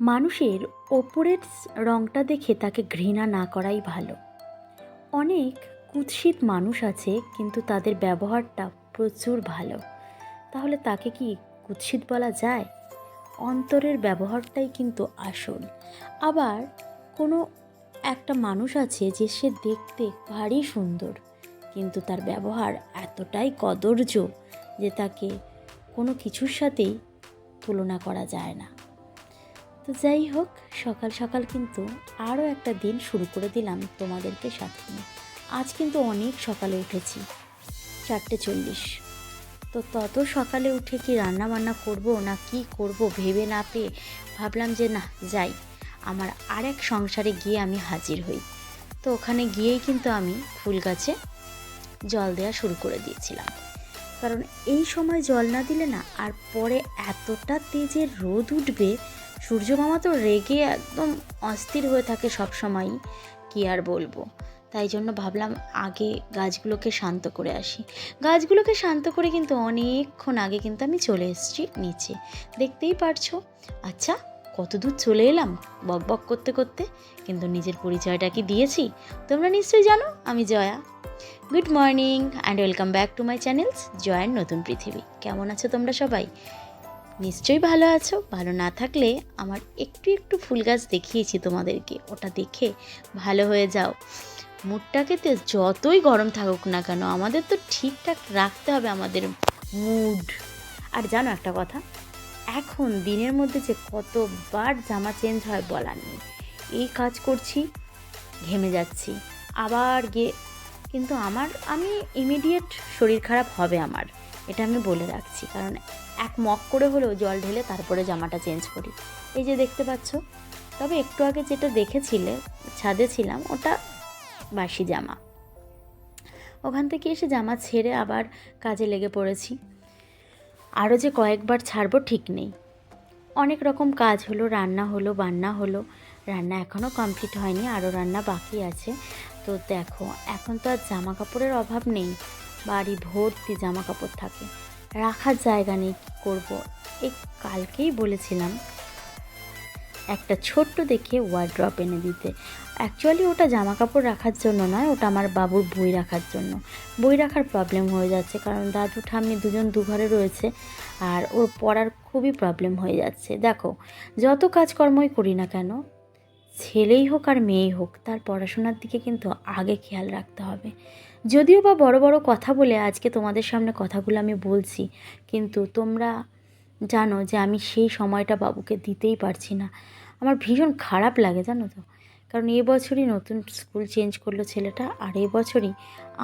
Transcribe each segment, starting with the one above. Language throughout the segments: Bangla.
মানুষের ওপরের রঙটা দেখে তাকে ঘৃণা না করাই ভালো। অনেক কুৎসিত মানুষ আছে, কিন্তু তাদের ব্যবহারটা প্রচুর ভালো। তাহলে তাকে কি কুৎসিত বলা যায়? অন্তরের ব্যবহারটাই কিন্তু আসল। আবার কোনো একটা মানুষ আছে যে সে দেখতে ভারী সুন্দর, কিন্তু তার ব্যবহার এতটাই কদর্য যে তাকে কোনো কিছুর সাথেই তুলনা করা যায় না। তো যাই হোক, সকাল সকাল কিন্তু আরও একটা দিন শুরু করে দিলাম তোমাদেরকে সাথে নিয়ে। আজ কিন্তু অনেক সকালে উঠেছি, চারটে চল্লিশ। তো তত সকালে উঠে কি রান্না বান্না করব না কি করব ভেবে না পেয়ে ভাবলাম যে না, যাই, আমার আরেক সংসারে গিয়ে আমি হাজির হই। তো ওখানে গিয়েই কিন্তু আমি ফুল গাছে জল দেওয়া শুরু করে দিয়েছিলাম। কারণ এই সময় জল না দিলে না আর পরে এতটা তেজের রোদ উঠবে সূর্য মামা তো রেগে একদম অস্থির হয়ে থাকে সব সময়ই কি আর বলব? তাই জন্য ভাবলাম আগে গাছগুলোকে শান্ত করে আসি। গাছগুলোকে শান্ত করে কিন্তু অনেকক্ষণ আগে কিন্তু আমি চলে এসেছি নিচে। দেখতেই পারছ? আচ্ছা কত দূর চলে এলাম? বক বক করতে করতে। কিন্তু নিজের পরিচয়টা কি দিয়েছি? তোমরা নিশ্চয়ই জানো, আমি Joya. Good morning and welcome back to my channels জয়ের নতুন পৃথিবী। কেমন আছো তোমরা সবাই? নিশ্চয়ই ভালো আছো। ভালো না থাকলে আমার একটু একটু ফুল গাছ দেখিয়েছি তোমাদেরকে। ওটা দেখে ভালো হয়ে যাও। মুডটাকে তো যতই গরম থাকুক না কেন, আমাদের তো ঠিকঠাক রাখতে হবে আমাদের মুড। আর জানো একটা কথা, এখন দিনের মধ্যে যে কতবার জামা চেঞ্জ হয় বলার নেই। এই কাজ করছি, ঘেমে যাচ্ছি, আবার গিয়ে কিন্তু আমার আমি ইমিডিয়েট শরীর খারাপ হবে আমার। এটা আমি বলে রাখছি। কারণ এক মগ করে হলেও জল ঢেলে তারপরে জামাটা চেঞ্জ করি। এই যে দেখতে পাচ্ছ? তবে একটু আগে যেটা দেখেছিলে, ছাদে ছিলাম, ওটা বাসি জামা। ওখান থেকে এসে জামা ছেড়ে আবার কাজে লেগে পড়েছি। আরও যে কয়েকবার ছাড়বো ঠিক নেই। অনেক রকম কাজ হলো, রান্না হলো, বান্না হলো। রান্না এখনও কমপ্লিট হয়নি আরও রান্না বাকি আছে। তো দেখো, এখন তো আর জামা কাপড়ের অভাব নেই। বাড়ি ভর্তি জামা কাপড় থাকে। রাখার জায়গা নেই, কী করব? এই কালকেই বলেছিলাম একটা ছোট্ট দেখে ওয়ার্ড্রপ এনে দিতে। অ্যাকচুয়ালি ওটা জামা কাপড় রাখার জন্য নয়, ওটা আমার বাবুর বই রাখার জন্য। বই রাখার প্রবলেম হয়ে যাচ্ছে, কারণ দাদু ঠাম্মি দুজন দুঘরে রয়েছে আর ওর পড়ার খুবই প্রবলেম হয়ে যাচ্ছে। দেখো, যত কাজকর্মই করি না কেন ছেলেই হোক আর মেয়েই হোক, তার পড়াশোনার দিকে কিন্তু আগে খেয়াল রাখতে হবে। যদিও বা বড় বড় কথা বলে আজকে তোমাদের সামনে কথাগুলো আমি বলছি, কিন্তু তোমরা জানো যে আমি সেই সময়টা বাবুকে দিতেই পারছি না। আমার ভীষণ খারাপ লাগে, জানো তো। কারণ এ বছরই নতুন স্কুল চেঞ্জ করল ছেলেটা, আর এ বছরই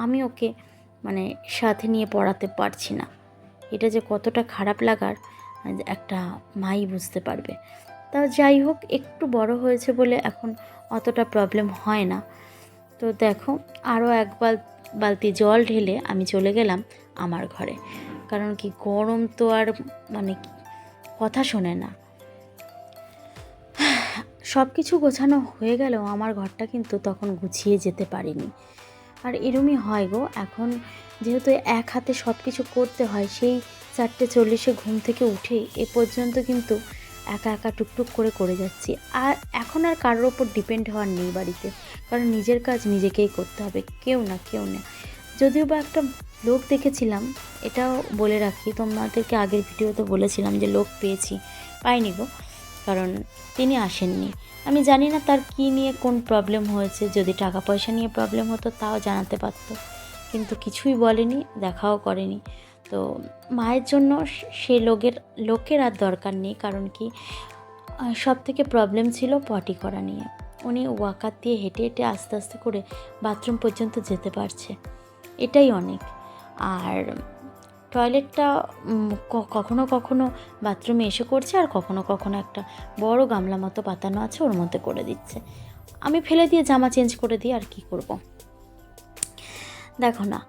আমি ওকে মানে সাথে নিয়ে পড়াতে পারছি না। এটা যে কতটা খারাপ লাগার একটা মাই বুঝতে পারবে। তা যাই হোক, একটু বড় হয়েছে বলে এখন অতটা প্রবলেম হয় না। তো দেখো আরও এক বাল, বালতি জল ঢেলে আমি চলে গেলাম আমার ঘরে। কারণ কি, গরম তো আর মানে কথা শোনে না। সব কিছু গোছানো হয়ে গেলেও আমার ঘরটা কিন্তু তখন গুছিয়ে যেতে পারিনি। আর এরমই হয় গো, এখন যেহেতু এক হাতে সব কিছু করতে হয়, সেই চারটে চল্লিশে ঘুম থেকে উঠে এ পর্যন্ত কিন্তু একা একা টুকটুক করে করে যাচ্ছি। আর এখন আর কারোর ওপর ডিপেন্ড হওয়ার নেই বাড়িতে। কারণ নিজের কাজ নিজেকেই করতে হবে, কেউ না কেউ না। যদিও বা একটা লোক দেখেছিলাম, এটাও বলে রাখি, তোমাদেরকে আগের ভিডিওতে বলেছিলাম যে লোক পেয়েছি। পাইনি গো, কারণ তিনি আসেননি। আমি জানি না তার কী নিয়ে কোন প্রবলেম হয়েছে, যদি টাকা পয়সা নিয়ে প্রবলেম হতো তাও জানাতে পারতো। কিন্তু কিছুই বলেনি, দেখাও করেনি। তো মায়ের জন্য সে লোকের লোকের আর দরকার নেই, কারণ কি সব থেকে প্রবলেম ছিল পটি করা নিয়ে। উনি ওয়াকার দিয়ে হেঁটে হেঁটে আস্তে আস্তে করে বাথরুম পর্যন্ত যেতে পারছে। এটাই অনেক। আর টয়লেটটা কখনো কখনো বাথরুমে এসে করছে আর কখনো কখনো একটা বড় গামলা মতো পাতানো আছে ওর মধ্যে করে দিচ্ছে। আমি ফেলে দিয়ে জামা চেঞ্জ করে দিই, আর কি করব। দেখো না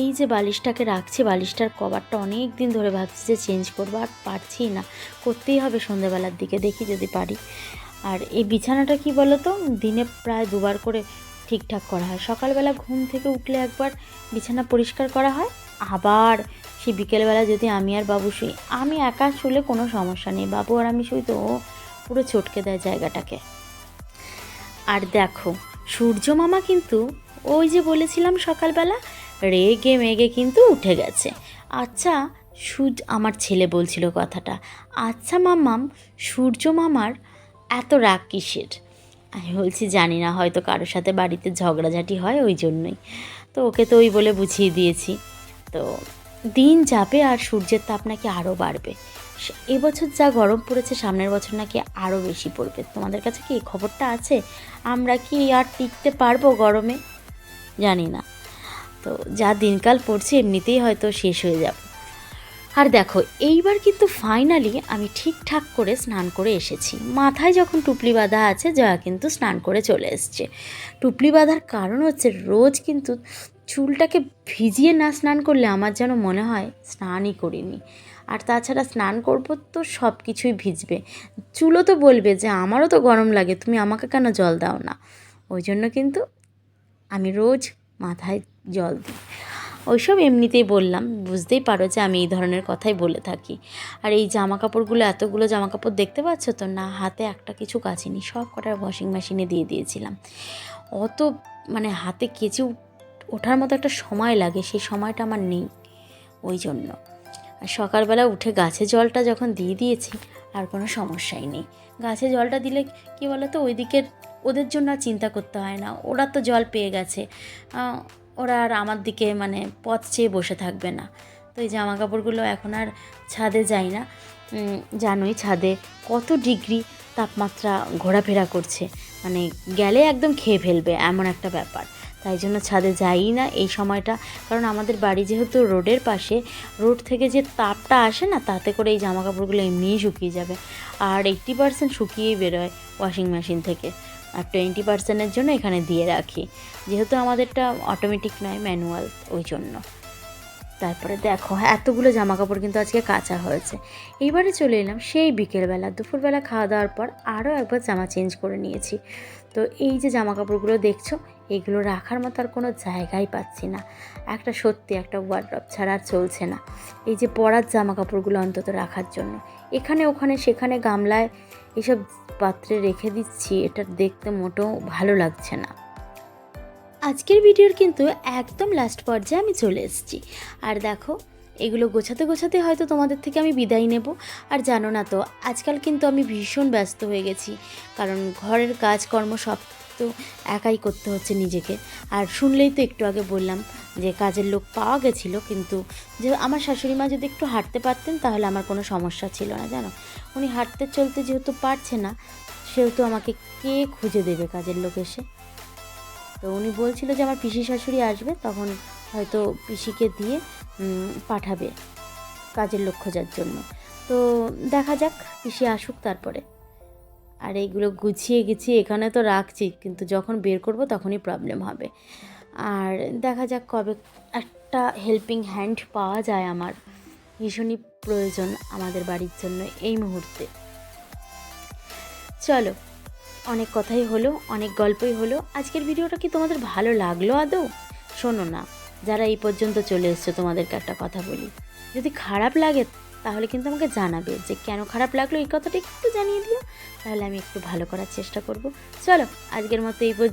এই যে বালিশটাকে রাখছি, বালিশটার কভারটা অনেক দিন ধরে ভাবছি যে চেঞ্জ করব, আর পারছি না। করতেই হবে সন্ধেবেলার দিকে, দেখি যদি পারি। আর এই বিছানাটা কি বলো তো দিনে প্রায় দুবার করে ঠিকঠাক করা হয়। সকালবেলা ঘুম থেকে উঠলে একবার বিছানা পরিষ্কার করা হয়। আবার সেই বিকেলবেলা যদি আমি আর বাবু শুই, আমি একা শুলে কোনো সমস্যা নেই। বাবু আর আমি শুই তো পুরো চটকে দেয় জায়গাটাকে। আর দেখো, সূর্য মামা কিন্তু ওই যে বলেছিলাম সকালবেলা রেগে মেগে কিন্তু উঠে গেছে। আচ্ছা সূর্য আমার ছেলে বলছিল কথাটা। আচ্ছা মাম্মাম, সূর্য মামার এত রাগ কিসের? আমি বলছি, জানি না, হয়তো কারোর সাথে বাড়িতে ঝগড়াঝাটি হয় ওই জন্যই। তো ওকে তো ওই বলে বুঝিয়ে দিয়েছি। তো দিন যাবে আর সূর্যের তাপ নাকি আরও বাড়বে। এবছর যা গরম পড়েছে, সামনের বছর নাকি আরও বেশি পড়বে। তোমাদের কাছে কি খবরটা আছে? আমরা কি আর টিকতে পারব গরমে? জানি না। তো যা দিনকাল পড়ছে এমনিতেই হয়তো শেষ হয়ে যাবে। আর দেখো, এইবার কিন্তু ফাইনালি আমি ঠিকঠাক করে স্নান করে এসেছি। মাথায় যখন টুপলি বাঁধা আছে, জয়া কিন্তু স্নান করে চলে এসছে। টুপলি বাঁধার কারণ হচ্ছে রোজ কিন্তু চুলটাকে ভিজিয়ে না স্নান করলে আমার যেন মনে হয় স্নানই করিনি। আর তাছাড়া স্নান করব তো সব কিছুই ভিজবে। চুলও তো বলবে যে আমারও তো গরম লাগে, তুমি আমাকে কেন জল দাও না? ওই জন্য কিন্তু আমি রোজ মাথায় জল দিই। ওইসব এমনিতেই বললাম, বুঝতেই পারো যে আমি এই ধরনের কথাই বলে থাকি। আর এই জামা কাপড়গুলো এতগুলো জামা কাপড় দেখতে পাচ্ছ তো? না, হাতে একটা কিছু কাচিনি, সব কটা ওয়াশিং মেশিনে দিয়ে দিয়েছিলাম। অত মানে হাতে কেচে ওঠার মতো একটা সময় লাগে সেই সময়টা আমার নেই ওই জন্য। আর সকালবেলা উঠে গাছে জলটা যখন দিয়ে দিয়েছি, আর কোনো সমস্যাই নেই। গাছে জলটা দিলে কি বলো তো ওইদিকে ওদের জন্য আর চিন্তা করতে হয় না। ওরা তো জল পেয়ে গেছে। ওরা আর আমার দিকে মানে পথ চেয়ে বসে থাকবে না। তো এই জামা কাপড়গুলো এখন আর ছাদে যাই না। জানোই ছাদে কত ডিগ্রি তাপমাত্রা ঘোরাফেরা করছে। মানে গেলে একদম খেয়ে ফেলবে এমন একটা ব্যাপার। তাই জন্য ছাদে যাই না এই সময়টা। কারণ আমাদের বাড়ি যেহেতু রোডের পাশে, রোড থেকে যে তাপটা আসে না, তাতে করে এই জামা কাপড়গুলো এমনিই শুকিয়ে যাবে। আর এইট্টি পার্সেন্ট শুকিয়েই বেরোয় ওয়াশিং মেশিন থেকে। আর টোয়েন্টি পার্সেন্টের জন্য এখানে দিয়ে রাখি। যেহেতু আমাদেরটা অটোমেটিক নয় ম্যানুয়াল ওই জন্য। তারপরে দেখো, এতগুলো জামা কাপড় কিন্তু আজকে কাঁচা হয়েছে। এইবারে চলে এলাম সেই বিকেলবেলা, দুপুরবেলা খাওয়া দাওয়ার পর আরও একবার জামা চেঞ্জ করে নিয়েছি। তো এই যে জামা কাপড়গুলো দেখছ, এগুলো রাখার মতো আর কোনো জায়গাই পাচ্ছি না। একটা সত্যি একটা ওয়ার্ড্রপ ছাড়া আর চলছে না। এই যে পরার জামা কাপড়গুলো অন্তত রাখার জন্য। এখানে, ওখানে, সেখানে গামলায় এসব পাত্রে রেখে দিচ্ছি, এটা দেখতে মোটেও ভালো লাগছে না। আজকের ভিডিওর কিন্তু একদম লাস্ট পর্যায়ে আমি চলে এসেছি। আর দেখো, এগুলো গোছাতে গোছাতে হয়তো তোমাদের থেকে আমি বিদায় নেব। আর জানো না তো, আজকাল কিন্তু আমি ভীষণ ব্যস্ত হয়ে গেছি। কারণ ঘরের কাজকর্ম সব তো একাই করতে হচ্ছে নিজেকে। আর শুনলেই তো একটু আগে বললাম যে কাজের লোক পাওয়া গেছিল, কিন্তু যে আমার শাশুড়ি মা যদি একটু হাঁটতে পারতেন, তাহলে আমার কোনো সমস্যা ছিল না, জানো? উনি হাঁটতে চলতে যেহেতু পারছে না, সেহেতু আমাকে কে খুঁজে দেবে কাজের লোক এসে? তো উনি বলছিল যে আমার পিসি শাশুড়ি আসবে, তখন হয়তো পিসিকে দিয়ে পাঠাবে কাজের লোক খোঁজার জন্য। তো দেখা যাক, পিসি আসুক তারপরে। আর এইগুলো গুছিয়ে গুছিয়ে এখানে তো রাখছি, কিন্তু যখন বের করব তখনই প্রবলেম হবে। আর দেখা যাক কবে একটা হেল্পিং হ্যান্ড পাওয়া যায় আমার। ভীষণই প্রয়োজন আমাদের বাড়ির জন্য এই মুহূর্তে। চলো। অনেক কথাই হলো, অনেক গল্পই হলো। আজকের ভিডিওটা কি তোমাদের ভালো লাগল আদৌ? শোনো না, যারা এই পর্যন্ত চলে এসছো তোমাদেরকে একটা কথা বলি। যদি খারাপ লাগে, তাহলে কিন্তু আমাকে জানাবে যে কেন খারাপ লাগল, এই কথাটা একটু জানিয়ে দিও। তাহলে আমি একটু ভালো করার চেষ্টা করব। চলো, আজকের মতো এই পর্যন্ত।